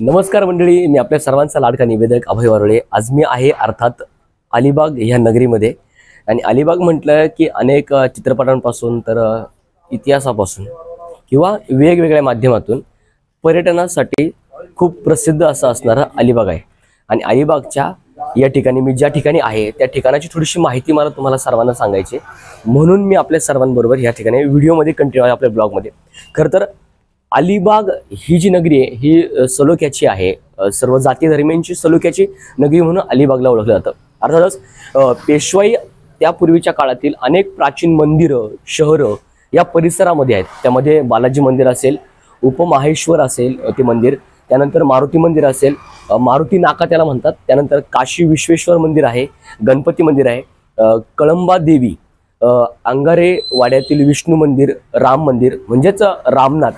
नमस्कार मंडळी मी आपल्या सर्वांचा लाडका निवेदक अभय वरळे. आज मी आहे अर्थात अलिबाग ह्या नगरीमध्ये. आणि अलिबाग म्हटलं की अनेक चित्रपटांपासून तर इतिहासापासून किंवा वेगवेगळ्या माध्यमातून पर्यटनासाठी खूप प्रसिद्ध असं असणारं अलिबाग आहे. आणि अलिबागच्या या ठिकाणी मी ज्या ठिकाणी आहे त्या ठिकाणाची थोडीशी माहिती मला तुम्हाला सर्वांना सांगायची म्हणून मी आपल्या सर्वांबरोबर या ठिकाणी व्हिडिओमध्ये कंटिन्यू आहे आपल्या ब्लॉगमध्ये खरं तर अलिबाग ही जी नगरी आहे ही सलोख्याची आहे. सर्व जाती धर्मीयांची सलोख्याची नगरी म्हणून अलिबागला ओळखलं जातं. अर्थातच पेशवाई त्यापूर्वीच्या काळातील अनेक प्राचीन मंदिरं शहरं या परिसरामध्ये आहेत. त्यामध्ये बालाजी मंदिर असेल उपमाहेश्वर असेल ते मंदिर. त्यानंतर मारुती मंदिर असेल मारुती नाका त्याला म्हणतात. त्यानंतर काशी विश्वेश्वर मंदिर आहे गणपती मंदिर आहे कळंबा देवी अंगारे वाड्यातील विष्णू मंदिर राम मंदिर म्हणजेच रामनाथ.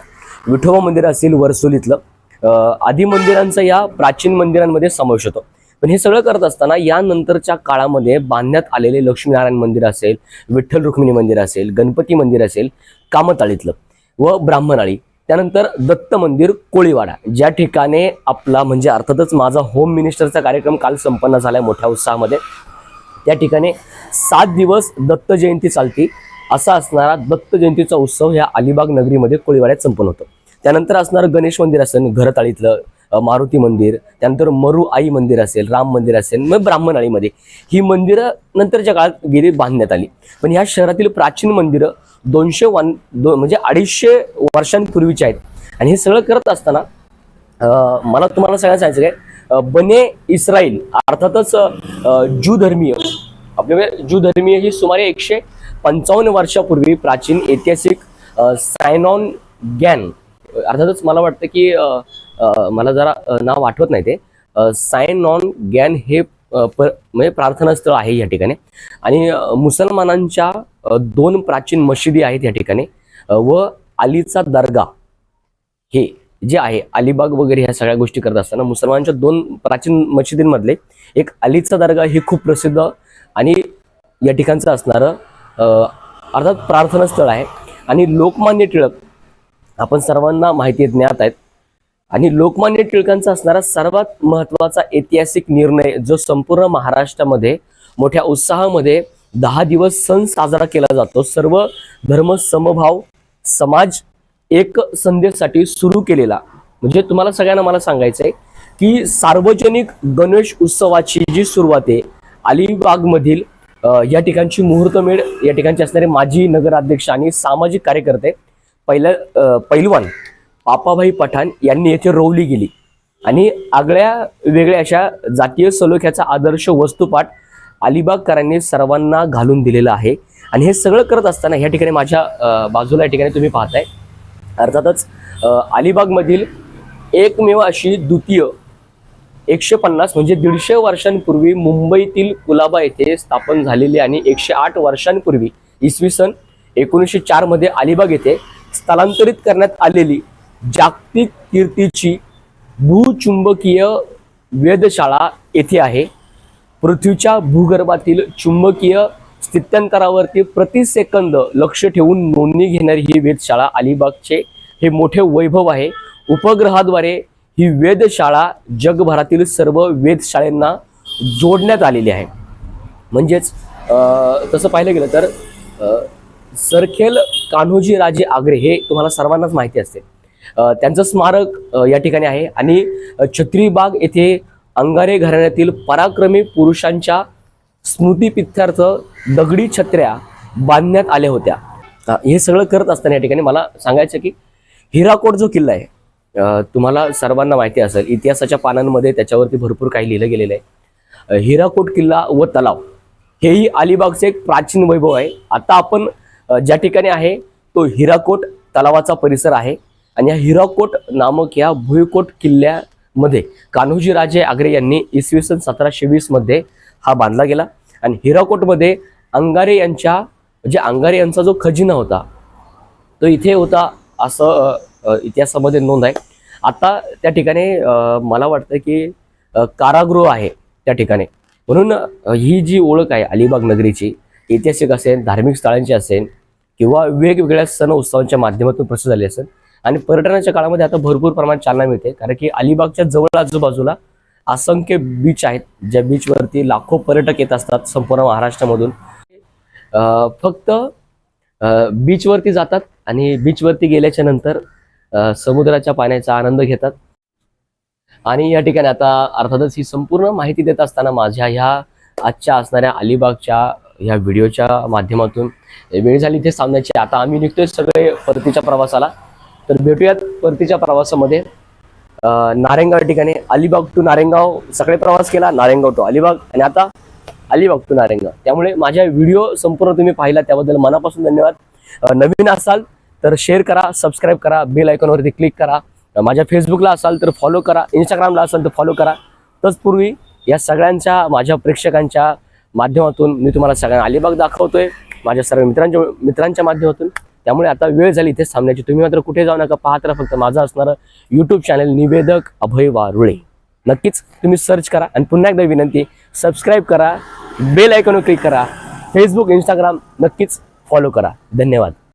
विठोबा मंदिर असेल वर्सोलीतलं अ, आदी मंदिरांचा या प्राचीन मंदिरांमध्ये समावेश होतो. पण हे सगळं करत असताना यानंतरच्या काळामध्ये बांधण्यात आलेले लक्ष्मीनारायण मंदिर असेल विठ्ठल रुक्मिणी मंदिर असेल गणपती मंदिर असेल कामताळीतलं व ब्राह्मणाळी. त्यानंतर दत्त मंदिर कोळीवाडा. ज्या ठिकाणी आपला म्हणजे अर्थातच माझा होम मिनिस्टरचा कार्यक्रम काल संपन्न झाला मोठ्या उत्साहामध्ये. त्या ठिकाणी सात दिवस दत्त जयंती चालती. असा असणारा दत्त जयंतीचा उत्सव ह्या अलिबाग नगरीमध्ये कोळीवाड्यात संपन्न होतो. त्यानंतर असणारं गणेश मंदिर असेल घरताळीतलं मारुती मंदिर त्यानंतर मरू आई मंदिर असेल राम मंदिर असेल मग ब्राह्मणाळीमध्ये ही मंदिरं नंतरच्या काळात गेली बांधण्यात आली. पण ह्या शहरातील प्राचीन मंदिरं दोनशे वन दोन म्हणजे अडीचशे वर्षांपूर्वीची आहेत. आणि हे सगळं करत असताना मला तुम्हाला सगळ्यांना सांगायचं काय बने इस्राईल अर्थातच अ, धर्मीय आपल्याकडे ज्यू धर्मीय ही सुमारे एकशे पंचावन्न वर्षापूर्वी प्राचीन ऐतिहासिक सायनॉन गॅन अर्थातच मला वाटतं की मला जरा नाव आठवत नाही ते सायनॉन गॅन हे म्हणजे प्रार्थनास्थळ आहे या ठिकाणी. आणि मुसलमानांच्या दोन प्राचीन मशिदी आहेत या ठिकाणी व अलीचा दर्गा हे जे आहे अलिबाग वगैरे ह्या सगळ्या गोष्टी करत असताना मुसलमानांच्या दोन प्राचीन मशिदींमधले एक अलीचा दर्गा हे खूप प्रसिद्ध आणि या ठिकाणचं असणारं अर्थात प्रार्थनास्थळ आहे. आणि लोकमान्य टिळक आपण सर्वांना माहिती ज्ञात आहेत. आणि लोकमान्य टिळकांचा असणारा सर्वात महत्त्वाचा ऐतिहासिक निर्णय जो संपूर्ण महाराष्ट्रामध्ये मोठ्या उत्साहामध्ये दहा दिवस सण साजरा केला जातो सर्व धर्म समभाव समाज एक संदेशसाठी सुरू केलेला. म्हणजे तुम्हाला सगळ्यांना मला सांगायचं आहे की सार्वजनिक गणेश उत्सवाची जी सुरुवात आहे अलिबागमधील या ठिकाणची मुहूर्तमेढ या ठिकाणचे असणारे माजी नगराध्यक्ष आणि सामाजिक कार्यकर्ते पहिल्या पैलवान पापाभाई पठाण यांनी येथे रोवली गेली. आणि आगळ्या वेगळ्या अशा जातीय सलोख्याचा आदर्श वस्तुपाठ अलिबागकरांनी सर्वांना घालून दिलेला आहे. आणि हे सगळं करत असताना ह्या ठिकाणी माझ्या बाजूला या ठिकाणी तुम्ही पाहताय. अर्थातच अलिबागमधील एकमेव अशी द्वितीय एकशे पन्नास म्हणजे दीडशे वर्षांपूर्वी मुंबईतील कुलाबा येथे स्थापन झालेली आणि एकशे आठ वर्षांपूर्वी इसवी सन एकोणीसशे चारमध्ये अलिबाग येथे स्थलांतरित करण्यात आलेली जागतिक कीर्तीची भूचुंबकीय वेधशाळा येथे आहे. पृथ्वीच्या भूगर्भातील चुंबकीय स्थित्यंतरावरती प्रति सेकंद लक्ष ठेवून नोंदणी घेणारी ही वेधशाळा अलिबागचे हे मोठे वैभव आहे. उपग्रहाद्वारे ही वेधशाळा जगभरातील सर्व वेधशाळेंना जोडण्यात आलेली आहे. म्हणजेच तसं पाहिलं गेलं तर सरखेल कान्होजी राजे आग्रे हे तुम्हाला सर्वांनाच माहिती असते त्यांचं स्मारक या ठिकाणी आहे आणि छत्रीबाग येथे अंगारे घराण्यातील पराक्रमी पुरुषांच्या स्मृतिपित्यार्थ दगडी छत्र्या बांधण्यात आल्या होत्या. हे सगळं करत असताना या ठिकाणी मला सांगायचं की हिराकोट जो किल्ला आहे तुम्हाला सर्वांना माहिती असेल इतिहासाच्या पानांमध्ये त्याच्यावरती भरपूर काही लिहिलं गेलेलं आहे. हिराकोट किल्ला व तलाव हेही अलिबागचे एक प्राचीन वैभव आहे. आता आपण ज्या ठिकाणी आहे तो हिराकोट तलावाचा परिसर आहे. आणि या हिराकोट नामक या भुईकोट किल्ल्यामध्ये कान्होजी राजे आग्रे यांनी इसवी सन सतराशे वीसमध्ये हा बांधला गेला. आणि हिराकोटमध्ये अंगारे यांच्या म्हणजे अंगारे यांचा जो खजिना होता तो इथे होता असं इतिहासामध्ये नोंद आहे. आता त्या ठिकाणी मला वाटतं की कारागृह आहे त्या ठिकाणी. म्हणून ही जी ओळख आहे अलिबाग नगरीची ऐतिहासिक असेल धार्मिक स्थळांची असेल किंवा वेगवेगळ्या सण उत्सवांच्या माध्यमातून प्रसिद्ध झाली असेल आणि पर्यटनाच्या काळामध्ये आता भरपूर प्रमाणात चालना मिळते कारण की अलिबागच्या जवळ आजूबाजूला असंख्य बीच आहेत ज्या बीचवरती लाखो पर्यटक येत असतात संपूर्ण महाराष्ट्रामधून. फक्त बीचवरती जातात आणि बीचवरती गेल्याच्यानंतर समुद्राच्या पाण्याचा आनंद घेतात. आणि या ठिकाणी आता अर्थातच ही संपूर्ण माहिती देत असताना माझ्या ह्या आजच्या असणाऱ्या अलिबागच्या ह्या व्हिडिओच्या माध्यमातून वेळ झाली इथे सामन्याची. आता आम्ही निघतोय सगळे परतीच्या प्रवासाला. तर भेटूयात परतीच्या प्रवासामध्ये. नारेंगाव ठिकाणी अलिबाग टू नारेंगाव सगळे प्रवास केला नारेंगाव टू अलिबाग आणि आता अलिबाग टू नारेंगाव. त्यामुळे माझ्या व्हिडिओ संपूर्ण तुम्ही पाहिला त्याबद्दल मनापासून धन्यवाद. नवीन असाल तर शेअर करा सबस्क्राईब करा बेल आयकॉनवरती क्लिक करा. माझ्या फेसबुकला असाल तर फॉलो करा इंस्टाग्रामला असाल तर फॉलो करा. तत्पूर्वी या सगळ्यांच्या माझ्या प्रेक्षकांच्या माध्यमातून मी तुम्हाला सगळ्यांना अलिबाग दाखवतोय. माझ्या सर्व मित्रांच्या मित्रांच्या माध्यमातून. त्यामुळे आता वेळ झाली इथे थांबण्याची. तुम्ही मात्र कुठे जाऊ नका पाहत राहा फक्त माझं असणारं यूट्यूब चॅनल निवेदक अभय वारुळे. नक्कीच तुम्ही सर्च करा आणि पुन्हा एकदा विनंती सबस्क्राईब करा बेल आयकॉनवर क्लिक करा. फेसबुक इंस्टाग्राम नक्कीच फॉलो करा. धन्यवाद.